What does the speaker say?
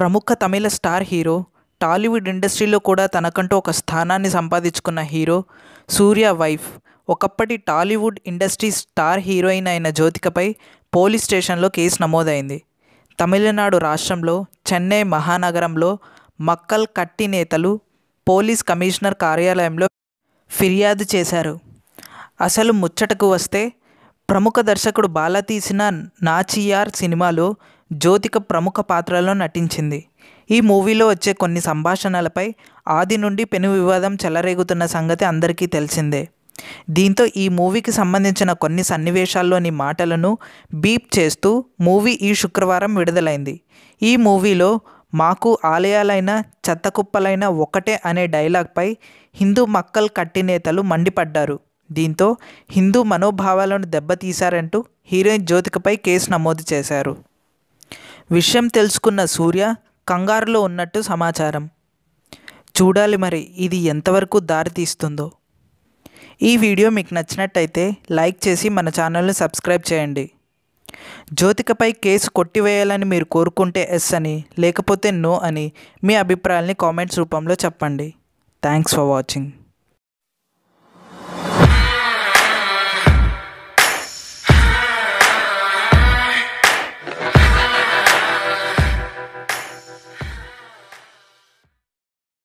ప్రముఖ తమిళ star hero Tollywood ఇండస్ట్రీలో కూడా తనకంటూ ఒక స్థానాన్ని సంపాదించుకున్న హీరో సూర్య వైఫ్. ఒకప్పటి టాలీవుడ్ ఇండస్ట్రీ స్టార్ హీరోయిన్ అయిన జ్యోతికపై పోలీస్ స్టేషన్లో కేసు నమోదైంది. తమిళనాడు రాష్ట్రంలో చెన్నై మహానగరంలో మక్కల్ కట్టి నేతలు పోలీస్ కమిషనర్ కార్యాలయంలో ఫిర్యాదు చేశారు. అసలు ముచ్చటకు వస్తే ప్రముఖ దర్శకుడు బాల తీసిన నాచియార్ సినిమాలో జ్యోతిక ప్రముఖ పాత్రలో నటించింది. ఈ మూవీలో వచ్చే కొన్ని సంభాషణలపై ఆది నుండి పెను వివాదం చెలరేగుతున్న సంగతి అందరికీ తెలిసిందే. దీంతో ఈ మూవీకి సంబంధించిన కొన్ని సన్నివేశాల్లోని మాటలను బీప్ చేస్తూ మూవీ ఈ శుక్రవారం విడుదలైంది. ఈ మూవీలో మాకు ఆలయాలైన చెత్తకుప్పలైన ఒకటే అనే డైలాగ్పై హిందూ మక్కల్ కట్టినేతలు మండిపడ్డారు. దీంతో హిందూ మనోభావాలను దెబ్బతీశారంటూ హీరోయిన్ జ్యోతికపై కేసు నమోదు చేశారు. విషయం తెలుసుకున్న సూర్య కంగారులో ఉన్నట్టు సమాచారం. చూడాలి మరి ఇది ఎంతవరకు దారితీస్తుందో ఈ వీడియో మీకు నచ్చినట్టయితే లైక్ చేసి మన ఛానల్ని సబ్స్క్రైబ్ చేయండి. జ్యోతికపై కేసు కొట్టివేయాలని మీరు కోరుకుంటే ఎస్ అని లేకపోతే నో అని మీ అభిప్రాయాల్ని కామెంట్స్ రూపంలో చెప్పండి. Thanks for watching.